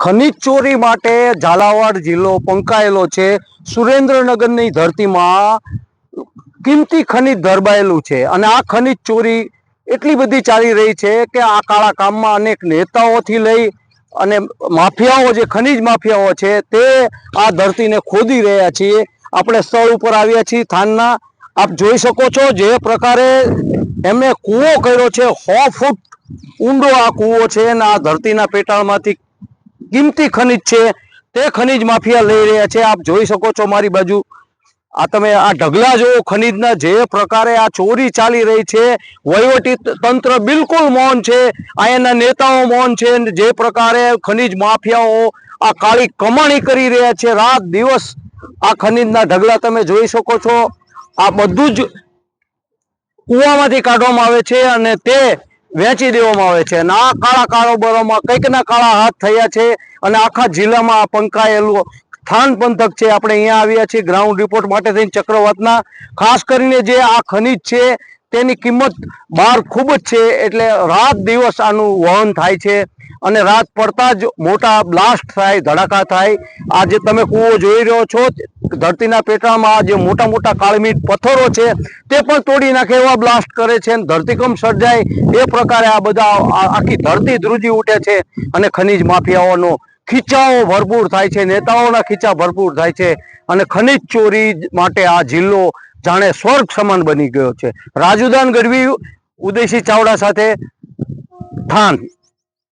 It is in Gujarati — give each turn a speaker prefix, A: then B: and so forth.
A: ખનિજ ચોરી માટે ઝાલાવાડ જિલ્લો પંકાયેલો છે. સુરેન્દ્રનગરની ધરતીમાં કિંમતી ખનિજ ધરબાયેલું છે અને આ ખનિજ ચોરી એટલી બધી ચાલી રહી છે કે આ કાળા કામમાં અનેક નેતાઓથી લઈ અને માફિયાઓ જે ખનીજ માફિયાઓ છે તે આ ધરતીને ખોદી રહ્યા છીએ. આપણે સ્થળ ઉપર આવ્યા છીએ થાનના. આપ જોઈ શકો છો જે પ્રકારે એમણે કૂવો કર્યો છે. સો ફૂટ ઊંડો આ કૂવો છે અને આ ધરતીના પેટાળમાંથી કિંમતી ખનિજ છે, તે ખનિજ માફિયા લઈ રહ્યા છે. આપ જોઈ શકો છો મારી બાજુ. આ તમે આ ઢગલા જોવો ખનિજના જે પ્રકારે આ ચોરી ચાલી રહી છે, વહીવટી તંત્ર બિલકુલ મૌન છે અહીંયાના નેતાઓ મૌન છે જે પ્રકારે ખનિજ માફિયાઓ આ કાળી કમાણી કરી રહ્યા છે, રાત દિવસ આ ખનિજના ઢગલા તમે જોઈ શકો છો. આ બધું જ કૂવામાંથી કાઢવામાં આવે છે અને તે વેચી દેવામાં આવે છે અને આ કાળા કારોબારોમાં કંઈકના કાળા હાથ થયા છે અને આખા જિલ્લામાં આ પંકાયેલું થાન પંથક છે. આપણે અહીંયા આવ્યા છીએ ગ્રાઉન્ડ રિપોર્ટ માટે થઈને ચક્રવાતના. ખાસ કરીને જે આ ખનિજ છે, તેની કિંમત બહાર ખૂબ જ છે એટલે રાત દિવસ આનું વહન થાય છે અને રાત પડતા જ મોટા બ્લાસ્ટ થાય, ધડાકા થાય. આજે તમે કૂવો જોઈ રહ્યો છો. ધરતીના પેટાળમાં જે મોટા મોટા કાળમીટ પથ્થરો છે, તે પણ તોડી નાખે એવા બ્લાસ્ટ કરે છે અને ધરતીકંપ સર્જાય એ પ્રકારે આ બધા આખી ધરતી ધ્રુજી ઉઠે છે અને ખનિજ માફિયાઓનો ખીચાઓ ભરપૂર થાય છે, નેતાઓના ખીચા ભરપૂર થાય છે અને ખનિજ ચોરી માટે આ જિલ્લો જાણે સ્વર્ગ સમાન બની ગયો છે. રાજુદાન ગઢવી, ઉદયસિંહ ચાવડા સાથે થાન.